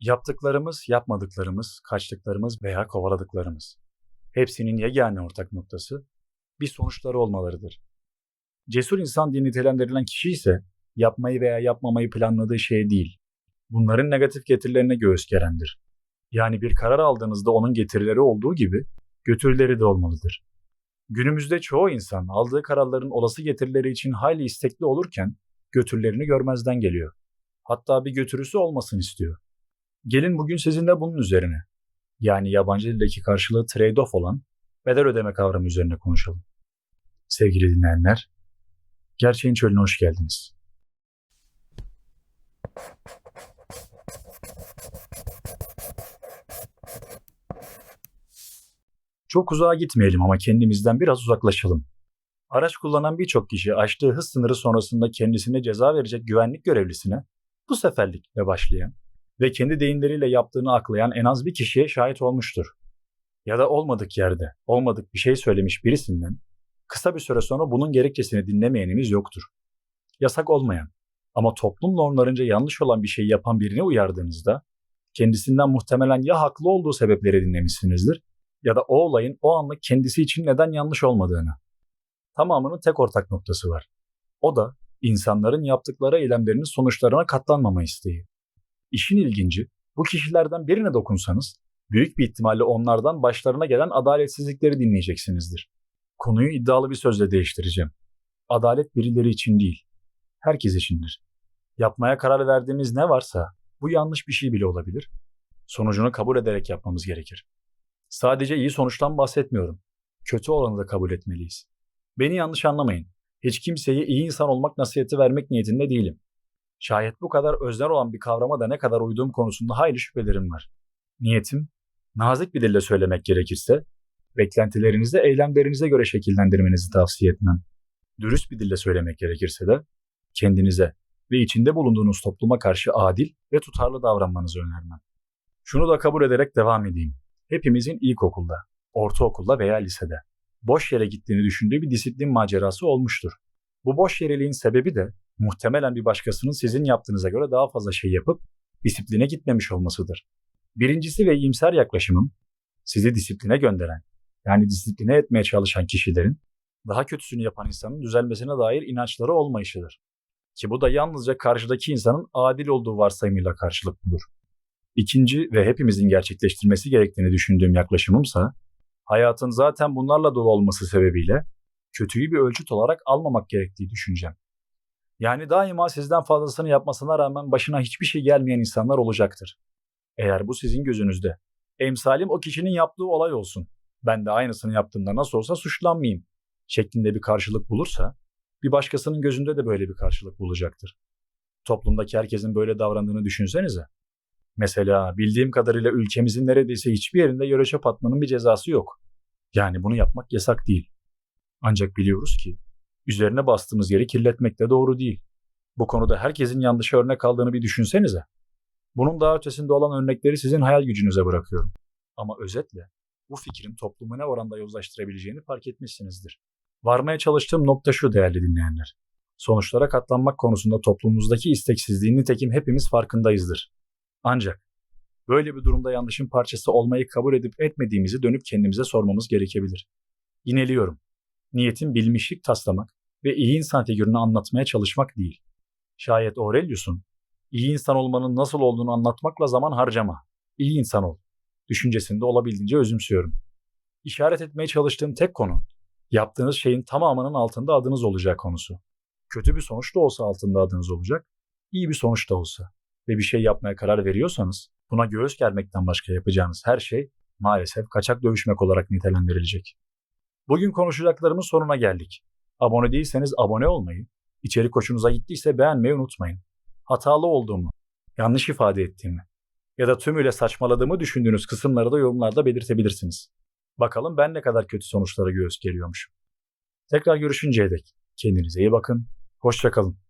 Yaptıklarımız, yapmadıklarımız, kaçtıklarımız veya kovaladıklarımız. Hepsinin yegane ortak noktası bir sonuçları olmalarıdır. Cesur insan diye nitelendirilen kişi ise yapmayı veya yapmamayı planladığı şey değil, bunların negatif getirilerine göğüs gerendir. Yani bir karar aldığınızda onun getirileri olduğu gibi götürüleri de olmalıdır. Günümüzde çoğu insan aldığı kararların olası getirileri için hayli istekli olurken götürülerini görmezden geliyor. Hatta bir götürüsü olmasın istiyor. Gelin bugün sizinle bunun üzerine, yani yabancı dildeki karşılığı trade-off olan bedel ödeme kavramı üzerine konuşalım. Sevgili dinleyenler, gerçeğin çölüne hoş geldiniz. Çok uzağa gitmeyelim ama kendimizden biraz uzaklaşalım. Araç kullanan birçok kişi aştığı hız sınırı sonrasında kendisine ceza verecek güvenlik görevlisine bu seferlikle başlayan ve kendi deyimleriyle yaptığını aklayan en az bir kişiye şahit olmuştur. Ya da olmadık yerde, olmadık bir şey söylemiş birisinden kısa bir süre sonra bunun gerekçesini dinlemeyenimiz yoktur. Yasak olmayan ama toplum normlarınca yanlış olan bir şeyi yapan birini uyardığınızda kendisinden muhtemelen ya haklı olduğu sebepleri dinlemişsinizdir ya da o olayın o anlık kendisi için neden yanlış olmadığını. Tamamının tek ortak noktası var. O da insanların yaptıkları eylemlerinin sonuçlarına katlanmama isteği. İşin ilginci, bu kişilerden birine dokunsanız, büyük bir ihtimalle onlardan başlarına gelen adaletsizlikleri dinleyeceksinizdir. Konuyu iddialı bir sözle değiştireceğim. Adalet birileri için değil, herkes içindir. Yapmaya karar verdiğimiz ne varsa, bu yanlış bir şey bile olabilir. Sonucunu kabul ederek yapmamız gerekir. Sadece iyi sonuçtan bahsetmiyorum. Kötü olanı da kabul etmeliyiz. Beni yanlış anlamayın. Hiç kimseye iyi insan olmak nasihati vermek niyetinde değilim. Şayet bu kadar öznel olan bir kavrama da ne kadar uyduğum konusunda hayli şüphelerim var. Niyetim, nazik bir dille söylemek gerekirse, beklentilerinizi eylemlerinize göre şekillendirmenizi tavsiye etmem. Dürüst bir dille söylemek gerekirse de, kendinize ve içinde bulunduğunuz topluma karşı adil ve tutarlı davranmanızı önermem. Şunu da kabul ederek devam edeyim. Hepimizin ilkokulda, ortaokulda veya lisede boş yere gittiğini düşündüğü bir disiplin macerası olmuştur. Bu boş yereliğin sebebi de muhtemelen bir başkasının sizin yaptığınıza göre daha fazla şey yapıp disipline gitmemiş olmasıdır. Birincisi ve iyimser yaklaşımım sizi disipline gönderen, yani disipline etmeye çalışan kişilerin daha kötüsünü yapan insanın düzelmesine dair inançları olmayışıdır. Ki bu da yalnızca karşıdaki insanın adil olduğu varsayımıyla karşılık bulur. İkinci ve hepimizin gerçekleştirmesi gerektiğini düşündüğüm yaklaşımımsa, hayatın zaten bunlarla dolu olması sebebiyle kötüyü bir ölçüt olarak almamak gerektiği düşüncem. Yani daima sizden fazlasını yapmasına rağmen başına hiçbir şey gelmeyen insanlar olacaktır. Eğer bu sizin gözünüzde, emsalim o kişinin yaptığı olay olsun, ben de aynısını yaptığımda nasıl olsa suçlanmayayım şeklinde bir karşılık bulursa, bir başkasının gözünde de böyle bir karşılık bulacaktır. Toplumdaki herkesin böyle davrandığını düşünsenize. Mesela bildiğim kadarıyla ülkemizin neredeyse hiçbir yerinde yöre çöp bir cezası yok. Yani bunu yapmak yasak değil. Ancak biliyoruz ki üzerine bastığımız yeri kirletmek de doğru değil. Bu konuda herkesin yanlış örnek aldığını bir düşünsenize. Bunun daha ötesinde olan örnekleri sizin hayal gücünüze bırakıyorum. Ama özetle bu fikrin toplumu ne oranda yozlaştırabileceğini fark etmişsinizdir. Varmaya çalıştığım nokta şu değerli dinleyenler. Sonuçlara katlanmak konusunda toplumumuzdaki isteksizliğin nitekim hepimiz farkındayızdır. Ancak böyle bir durumda yanlışın parçası olmayı kabul edip etmediğimizi dönüp kendimize sormamız gerekebilir. Yineliyorum. Niyetin bilmişlik taslamak ve iyi insan figürünü anlatmaya çalışmak değil. Şayet Aurelius'un iyi insan olmanın nasıl olduğunu anlatmakla zaman harcama, iyi insan ol düşüncesinde olabildiğince özümsüyorum. İşaret etmeye çalıştığım tek konu, yaptığınız şeyin tamamının altında adınız olacağı konusu. Kötü bir sonuç da olsa altında adınız olacak, iyi bir sonuç da olsa ve bir şey yapmaya karar veriyorsanız buna göğüs germekten başka yapacağınız her şey maalesef kaçak dövüşmek olarak nitelendirilecek. Bugün konuşacaklarımın sonuna geldik. Abone değilseniz abone olmayı, içerik hoşunuza gittiyse beğenmeyi unutmayın. Hatalı olduğumu, yanlış ifade ettiğimi ya da tümüyle saçmaladığımı düşündüğünüz kısımları da yorumlarda belirtebilirsiniz. Bakalım ben ne kadar kötü sonuçlara göğüs geliyormuşum. Tekrar görüşünceye dek kendinize iyi bakın, hoşçakalın.